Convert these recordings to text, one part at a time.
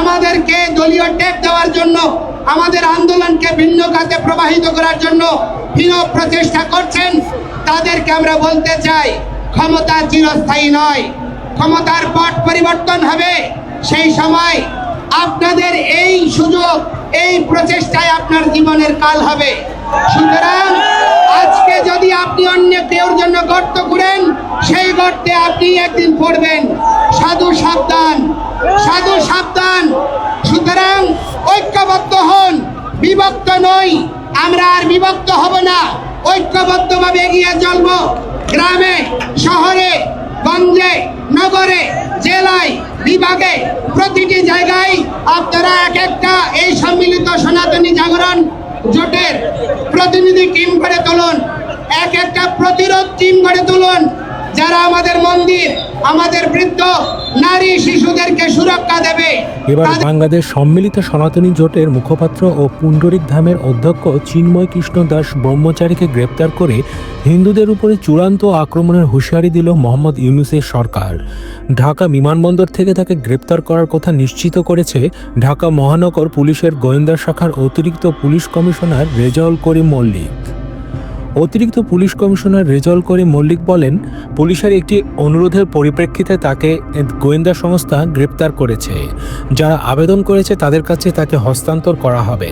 আমাদেরকে দলীয় টেক দেওয়ার জন্য, আমাদের আন্দোলনকে ভিন্ন কাজে প্রবাহিত করার জন্য হীন প্রচেষ্টা করছেন, তাদেরকে আমরা বলতে চাই, ক্ষমতা চিরস্থায়ী নয়। ক্ষমতার পট পরিবর্তন হবে। সেই সময় আপনাদের এই সুযোগ, এই প্রচেষ্টায় আপনার জীবনের কাল হবে। সুতরাং আজকে যদি আপনি অন্য কেউর জন্য গর্ত করেন সেই গর্তে আপনি একদিন পড়বেন। বিভক্ত নই, আমরা আর বিভক্ত হব না। ঐক্যবদ্ধভাবে এগিয়ে চলব। গ্রামে, শহরে, গঞ্জে, নগরে, জেলায়, বিভাগে প্রতিটি জায়গায় আপনারা এক একটা এই সম্মিলিত সনাতনী জাগরণ জোটের প্রতিনিধি টিম গড়ে তুলুন। এক একটা প্রতিরোধ টিম গড়ে তুলুন। যারা আমাদের মন্দির আমাদের বৃদ্ধ নারী শিশুদেরকে সুরক্ষা দেবে এবার বাংলাদেশ সম্মিলিত সনাতনী জোটের মুখপাত্র ও পুণ্ডরিক ধামের অধ্যক্ষ চিন্ময় কৃষ্ণ দাস ব্রহ্মচারীকে গ্রেপ্তার করে হিন্দুদের উপরে চূড়ান্ত আক্রমণের হুঁশিয়ারি দিল মোহাম্মদ ইউনুসের সরকার। ঢাকা বিমানবন্দর থেকে তাকে গ্রেপ্তার করার কথা নিশ্চিত করেছে ঢাকা মহানগর পুলিশের গোয়েন্দা শাখার অতিরিক্ত পুলিশ কমিশনার রেজাউল করিম মল্লিক। অতিরিক্ত পুলিশ কমিশনার রেজল করিম মল্লিক বলেন, পুলিশের একটি অনুরোধের পরিপ্রেক্ষিতে তাকে গোয়েন্দা সংস্থা গ্রেপ্তার করেছে। যারা আবেদন করেছে তাদের কাছে তাকে হস্তান্তর করা হবে।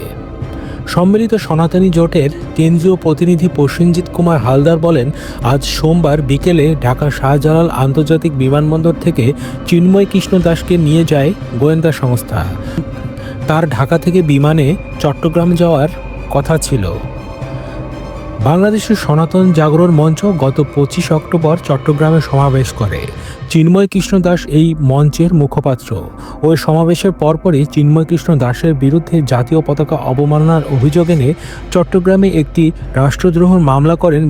সম্মিলিত সনাতনী জোটের কেন্দ্রীয় প্রতিনিধি প্রসেনজিৎ কুমার হালদার বলেন, আজ সোমবার বিকেলে ঢাকা শাহজালাল আন্তর্জাতিক বিমানবন্দর থেকে চিন্ময় কৃষ্ণ দাসকে নিয়ে যায় গোয়েন্দা সংস্থা। তার ঢাকা থেকে বিমানে চট্টগ্রাম যাওয়ার কথা ছিল। বাংলাদেশের সনাতন জাগরণ মঞ্চ গত পঁচিশ অক্টোবর চট্টগ্রামে সমাবেশ করে। চিন্ময় কৃষ্ণ দাস এই মঞ্চের মুখপাত্র। ওই সমাবেশের পরপরই চিন্ময় কৃষ্ণ দাসের বিরুদ্ধে জাতীয় পতাকা অবমাননার অভিযোগ এনে চট্টগ্রামে একটি রাষ্ট্রদ্রোহ মামলা করেন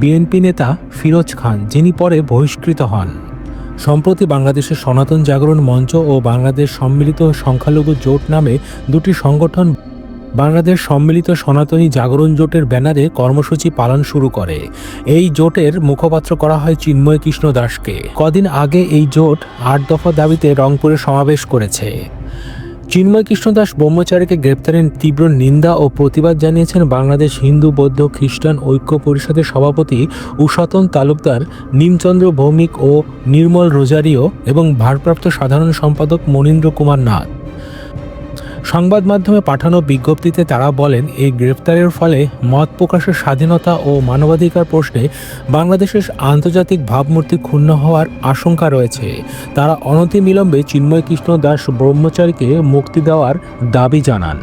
বিএনপি নেতা ফিরোজ খান, যিনি পরে বহিষ্কৃত হন। সম্প্রতি বাংলাদেশের সনাতন জাগরণ মঞ্চ ও বাংলাদেশ সম্মিলিত সংখ্যালঘু জোট নামে দুটি সংগঠন বাংলাদেশ সম্মিলিত সনাতনী জাগরণ জোটের ব্যানারে কর্মসূচি পালন শুরু করে। এই জোটের মুখপাত্র করা হয় চিন্ময় কৃষ্ণ দাসকে। কদিন আগে এই জোট আট দফা দাবিতে রংপুরে সমাবেশ করেছে। চিন্ময় কৃষ্ণ দাস ব্রহ্মচারীকে গ্রেপ্তারের তীব্র নিন্দা ও প্রতিবাদ জানিয়েছেন বাংলাদেশ হিন্দু, বৌদ্ধ, খ্রিস্টান ঐক্য পরিষদের সভাপতি উষাতন তালুকদার, নিমচন্দ্র ভৌমিক ও নির্মল রোজারিও এবং ভারপ্রাপ্ত সাধারণ সম্পাদক মনীন্দ্র কুমার নাথ। সংবাদ মাধ্যমে পাঠানো বিজ্ঞপ্তিতে তারা বলেন, এই গ্রেফতারের ফলে মত প্রকাশের স্বাধীনতা ও মানবাধিকার প্রশ্নে বাংলাদেশের আন্তর্জাতিক ভাবমূর্তি ক্ষুণ্ণ হওয়ার আশঙ্কা রয়েছে। তারা অনতিবিলম্বে চিন্ময় কৃষ্ণ দাস ব্রহ্মচারীকে মুক্তি দেওয়ার দাবি জানান।